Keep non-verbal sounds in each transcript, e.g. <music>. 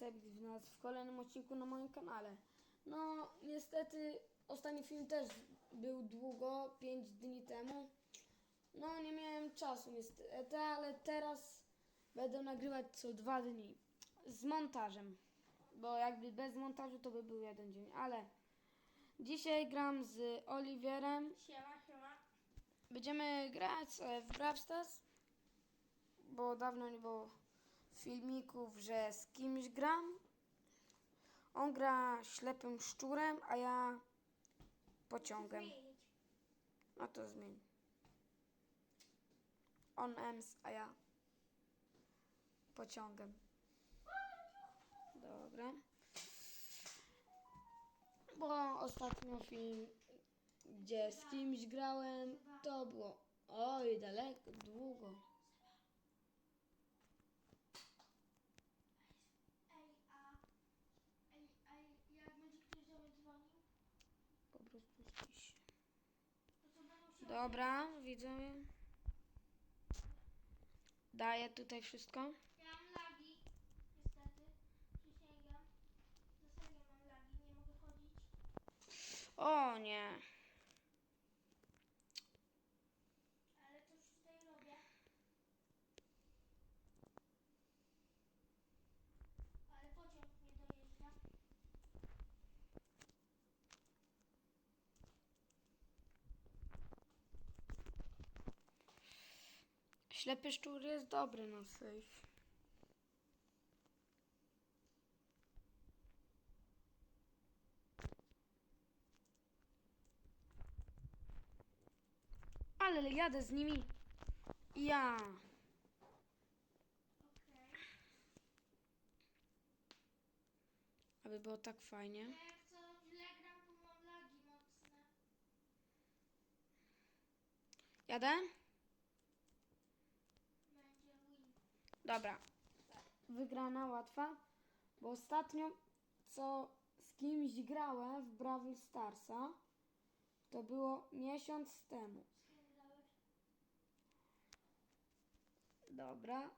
Sebit w nas w kolejnym odcinku na moim kanale. No, niestety ostatni film też był długo, 5 dni temu. No, nie miałem czasu niestety, ale teraz będę nagrywać co dwa dni. Z montażem. Bo jakby bez montażu to by był jeden dzień, ale dzisiaj gram z Oliwierem. Siema, siema. Będziemy grać e, w Brawl Stars, bo dawno nie było filmików, że z kimś gram. On gra ślepym szczurem, a ja pociągiem. No to zmień. On ems, a ja pociągiem. Dobra. Bo ostatnio film, gdzie z kimś grałem, to było oj daleko, długo. Ej, a... Ej, a jak będzie ktoś do mnie dzwonił, Po prostu ścisz. to co będą się... Dobra, widzę. Daję tutaj wszystko. Ja mam lagi, niestety. Przysięgam. Serio mam lagi, nie mogę chodzić. O nie. Ale to już tutaj robię. Ale pociąg nie dojeżdża. Ślepy szczur jest dobry na safe. Ale jadę z nimi. Ja. Aby było tak fajnie. Ja jak co źle gram, to mam lagi mocne. Jadę? Będzie win. Dobra. Wygrana łatwa. Bo ostatnio, co z kimś grałem w Brawl Starsa, to było miesiąc temu. Dobra.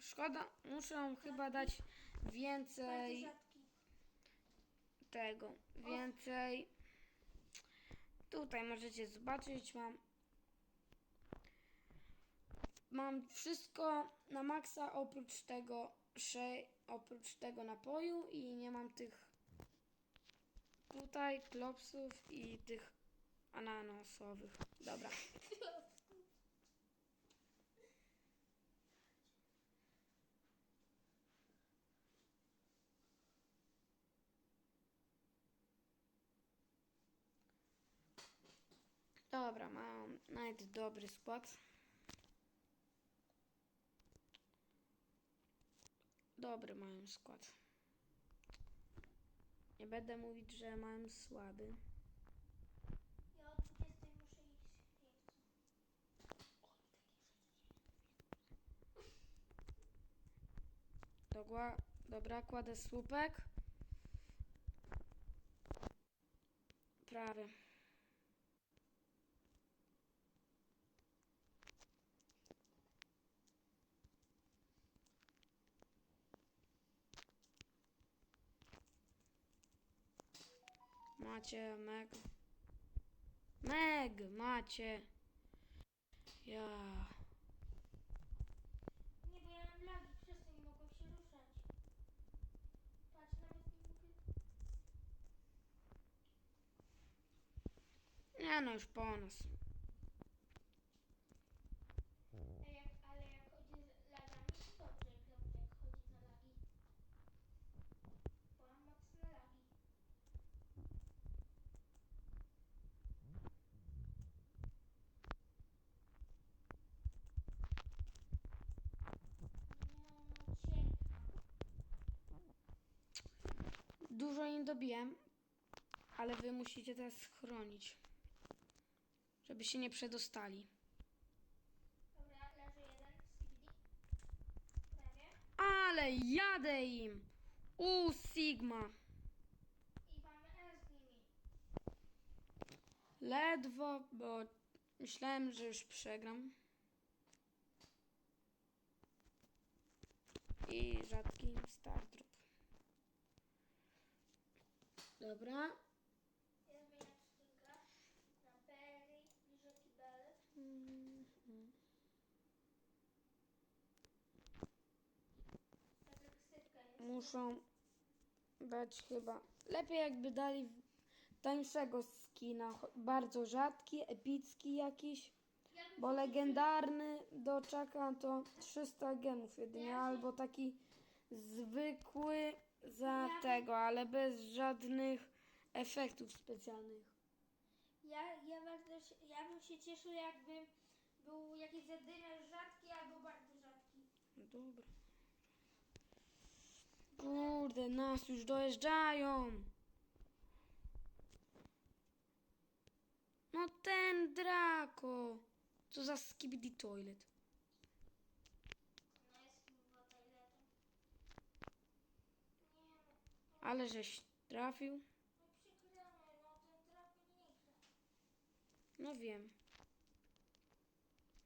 Szkoda, muszę chyba dać więcej. Tego. Więcej. Tutaj możecie zobaczyć, mam. Mam wszystko na maksa oprócz tego, oprócz tego napoju i nie mam tych tutaj klopsów i tych ananasowych. Dobra. <laughs> Dobra, mam nawet dobry skład. Dobry mają skład. Nie będę mówić, że mają słaby. Ja o 20 muszę iść. Dogła, dobra, kładę słupek. Prawie. Macie meg. Meg, macie. Ja. Nie, bo ja mam lagi, przez to nie mogą się ruszać. Patrz, nawet nie mogę... Nie no, już po nas. Ej, jak, ale jak chodzi z lagami, to dobrze, jak dobrze, jak chodzi na lagi. Bo mam mocne lagi. Nie, uciekam. Dużo im dobiłem, ale wy musicie teraz chronić, żeby się nie przedostali. Dobra, leży jeden, CBD. Prawie. Ale jadę im! U Sigma! I mamy E z nimi. Ledwo, bo myślałem, że już przegram. I rzadki start jest. Muszą dać chyba. Lepiej jakby dali tańszego skina. Bardzo rzadki, epicki jakiś. Bo legendarny do czaka to 300 gemów jedynie, albo taki zwykły za Ja- tego, ale bez żadnych efektów specjalnych. Ja, ja, bardzo, się- ja bym się cieszył, jakby był jakiś zadymiarz rzadki albo bardzo rzadki. No dobra. Kurde, nas już dojeżdżają. No ten Draco. Co za skibidi toilet. No jest chyba toiletem. Nie no, Ale żeś trafił. no wiem.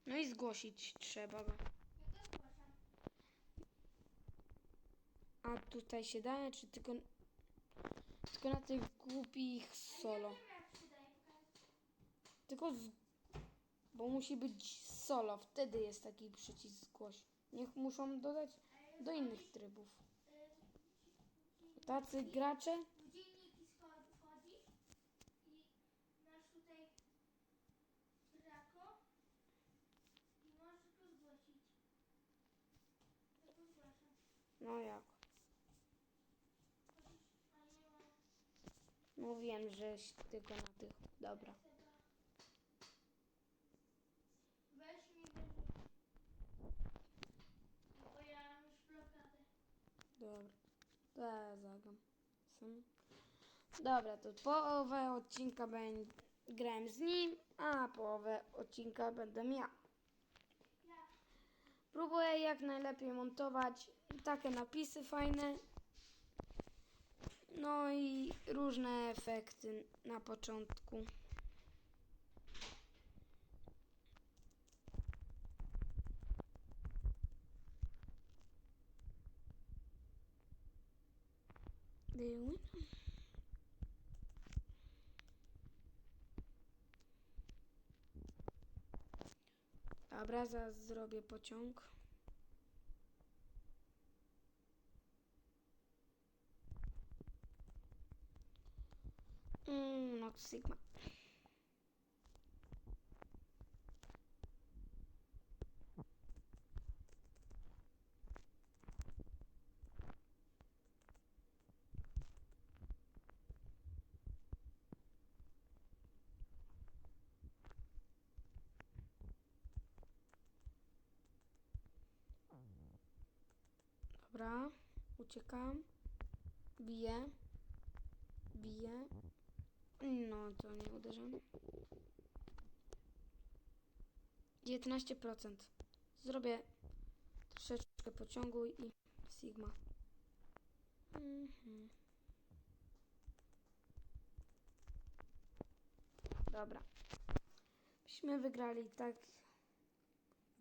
No i zgłosić trzeba go. A tutaj się da, czy tylko, tylko na tych głupich solo? Daje. Tylko z, bo musi być solo, wtedy jest taki przycisk zgłoś. Niech muszą dodać do innych trybów. Tacy gracze? W dzienniki wchodzisz i masz tutaj Draco i możesz go zgłosić. To zgłaszam. No jak? Wiem, że ś- tylko na tych. Dobra. chyba. Weź mi wyrzuć. Bo ja mam już blokadę. Dobra. To ja zagam. Dobra, to połowę odcinka będę grałem z nim, a połowę odcinka będę. Ja. Próbuję jak najlepiej montować takie napisy fajne. No i różne efekty na początku. Były. Dobra, zaraz zrobię pociąg. Mm, no Sigma. Dobra, uciekam. Biję. Biję. No, to nie uderzam. 19%. Zrobię troszeczkę pociągu i Sigma. Mhm. Dobra. Byśmy wygrali tak.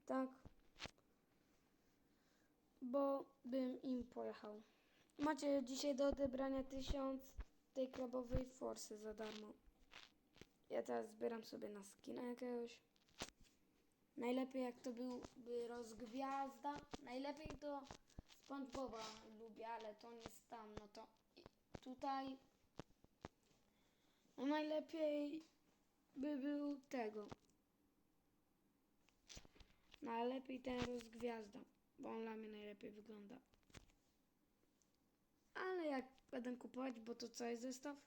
Tak. Bo bym im pojechał. Macie dzisiaj do odebrania 1000 tej krabowej forsy za darmo. Ja teraz zbieram sobie na skina jakiegoś. Najlepiej jak to byłby rozgwiazda. Najlepiej to SpongeBoba lubię, ale to nie jest tam. No to tutaj no najlepiej by był tego. Najlepiej ten rozgwiazda, bo on dla mnie najlepiej wygląda. Ale jak będę kupować, bo to cały zestaw,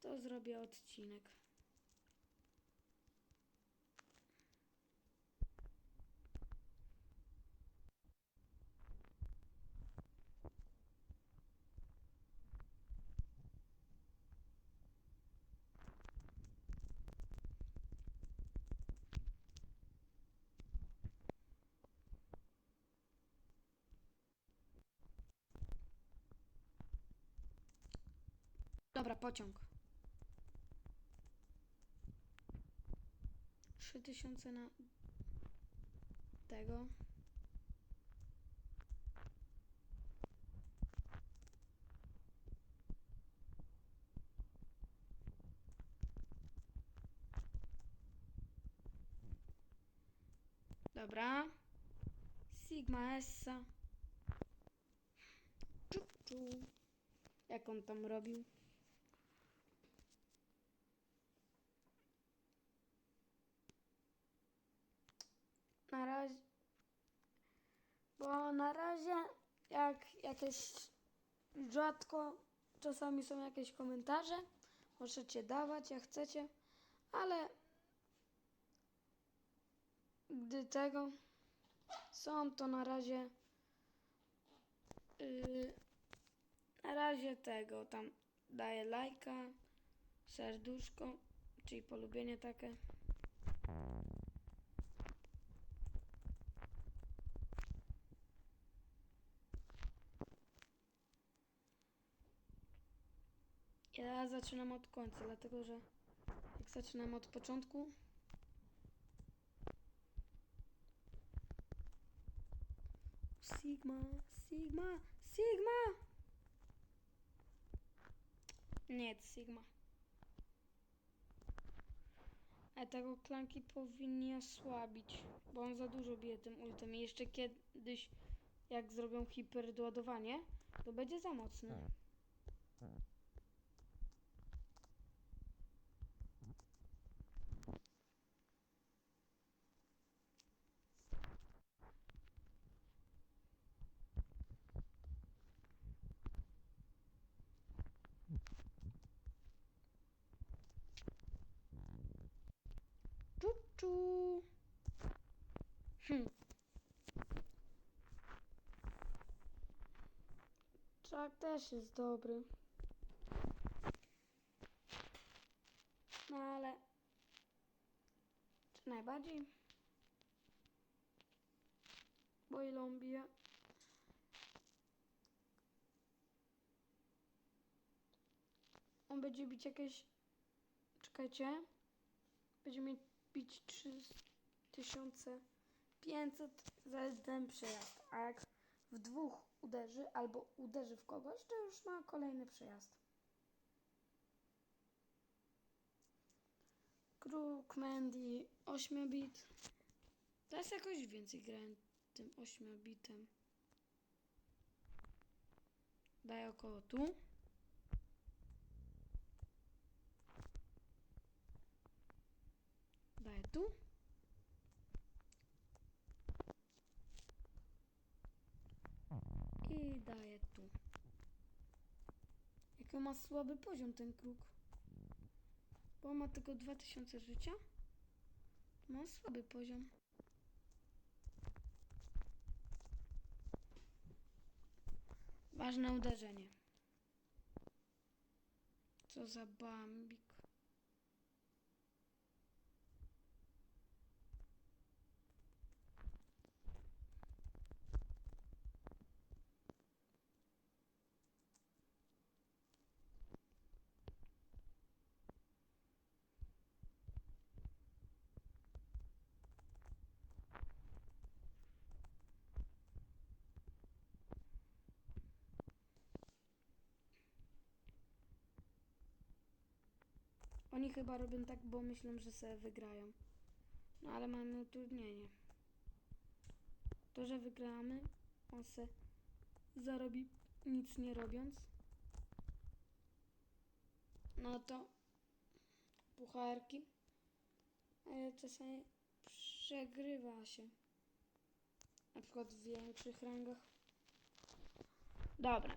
to zrobię odcinek. Dobra, pociąg. 3000 na tego. Dobra. Sigma Essa. Czu, czu. Jak on tam robił? Na razie. Bo na razie, jak jakieś rzadko, czasami są jakieś komentarze, możecie dawać jak chcecie, ale gdy tego są, to na razie. Yy, na razie tego tam daję lajka, serduszko, czyli polubienie takie. Zaczynam od końca, dlatego że jak zaczynam od początku, Sigma, Sigma, Sigma! Nie, Sigma. A tego klanki powinni osłabić, bo on za dużo bije tym ultem i jeszcze kiedyś, jak zrobią hiperdoładowanie, to będzie za mocny. Czu-czu. Hm. Czak też jest dobry. No ale... Czy najbardziej? Bo ile on bije? On będzie bić jakieś... Czekajcie. Będzie mieć bić 3500 za jeden przejazd. A jak w dwóch uderzy albo uderzy w kogoś, to już ma kolejny przejazd. Kruk, Mandy, 8 bit. Teraz jakoś więcej grałem tym 8 bitem. Daję około tu. Daję tu. I daję tu. Jaki ma słaby poziom ten kruk. Bo ma tylko 2000 życia. Ma słaby poziom. Ważne uderzenie. Co za bambik. Oni chyba robią tak, bo myślą, że sobie wygrają. No ale mamy utrudnienie. To, że wygramy, on se zarobi nic nie robiąc. No to pucharki. Ale czasami przegrywa się. Na przykład w większych rangach. Dobra.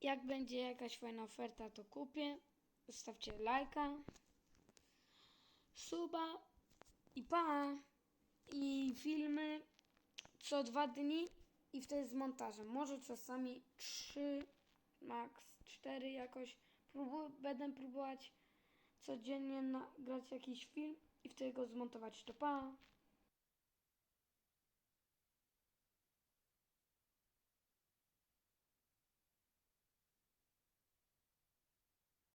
Jak będzie jakaś fajna oferta, to kupię. Zostawcie lajka, suba i pa! I filmy co dwa dni i wtedy z montażem. Może czasami trzy, max cztery jakoś. Próbu będę próbować codziennie nagrać jakiś film i wtedy go zmontować. To pa!